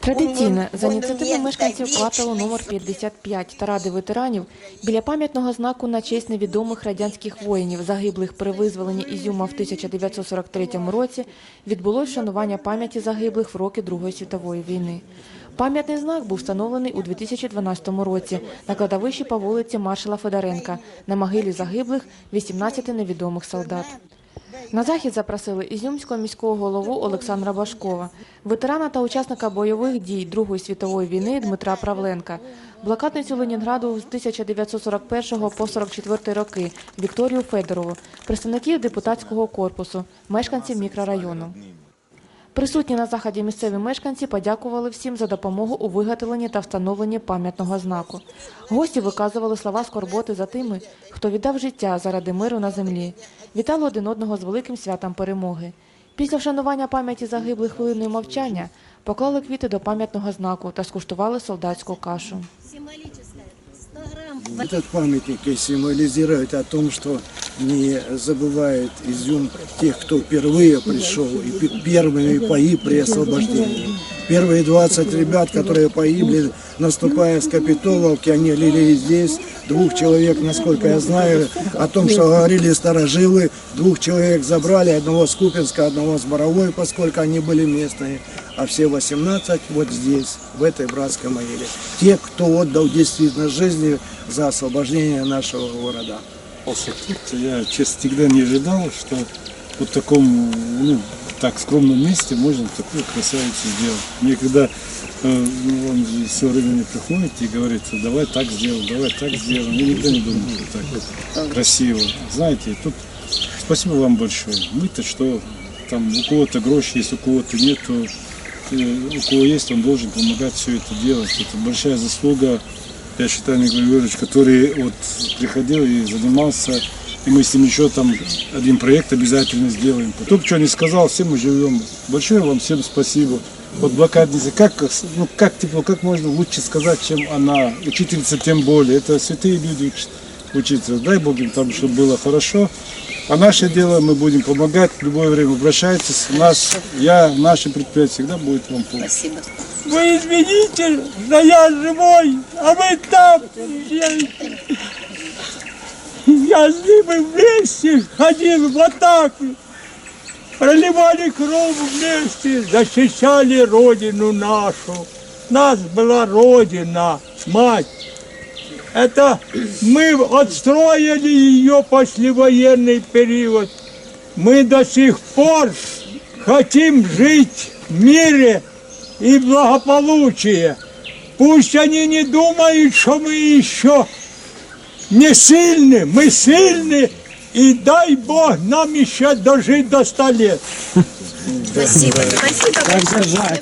Традиційно за ініціативи мешканців кварталу номер 55 та ради ветеранів біля пам'ятного знаку на честь невідомих радянських воїнів, загиблих при визволенні Ізюма в 1943 році, відбулось вшанування пам'яті загиблих в роки Другої світової війни. Пам'ятний знак був встановлений у 2012 році на кладовищі по вулиці Маршала Федоренка на могилі загиблих 18 невідомих солдат. На захід запросили ізюмського міського голову Олександра Башкова, ветерана та учасника бойових дій Другої світової війни Дмитра Правленка, блокадницю Ленінграду з 1941 по 44 роки Вікторію Федорову, представників депутатського корпусу, мешканців мікрорайону. Присутні на заході місцеві мешканці подякували всім за допомогу у виготовленні та встановленні пам'ятного знаку. Гості виказували слова скорботи за тими, хто віддав життя заради миру на землі. Вітали один одного з великим святом перемоги. Після вшанування пам'яті загиблих хвилиною мовчання поклали квіти до пам'ятного знаку та скуштували солдатську кашу. Символическая. 100 грамм. Этот памятник символизирует о том, что не забывает Изюм тех, кто впервые пришел и пе- первыми погиб при освобождении. Первые 20 ребят, которые погибли, наступая с Капитоловки, они лили здесь. Двух человек, насколько я знаю, о том, что говорили старожилы, двух человек забрали, одного с Купинска, одного с Боровой, поскольку они были местные, а все 18 вот здесь, в этой братской могиле. Те, кто отдал действительно жизни за освобождение нашего города. Я, честно, всегда не ожидал, что вот в таком, ну, так скромном месте можно такую красавицу сделать. Мне когда э, ну, он все время мне приходит и говорит, давай так сделаем, давай так сделаем. Я никогда не думал, что так красиво. Знаете, тут спасибо вам большое. Мы-то что, там у кого-то гроши есть, у кого-то нет, э, у кого есть, он должен помогать все это делать. Это большая заслуга я считаю, Николай Григорьевич, который вот приходил и занимался, и мы с ним еще там один проект обязательно сделаем. Бы что ни сказал, все мы живем. Большое вам всем спасибо. Вот блокадница, как, ну, как тепло, как можно лучше сказать, чем она, учительница тем более. Это святые люди учиться. Дай Бог им там, чтобы было хорошо. А наше дело мы будем помогать, в любое время обращайтесь. Нас, я, наше предприятие всегда будет вам помочь. Спасибо. Вы извините, что я живой, а вы там. Я, я с ним вместе ходил в атаку. Проливали кровь вместе, защищали Родину нашу. Нас была Родина, мать. Это мы отстроили ее послевоенный период. Мы до сих пор хотим жить в мире и благополучие. Пусть они не думают, что мы еще не сильны, мы сильны, и дай Бог нам еще дожить до ста лет. Спасибо. Спасибо большое.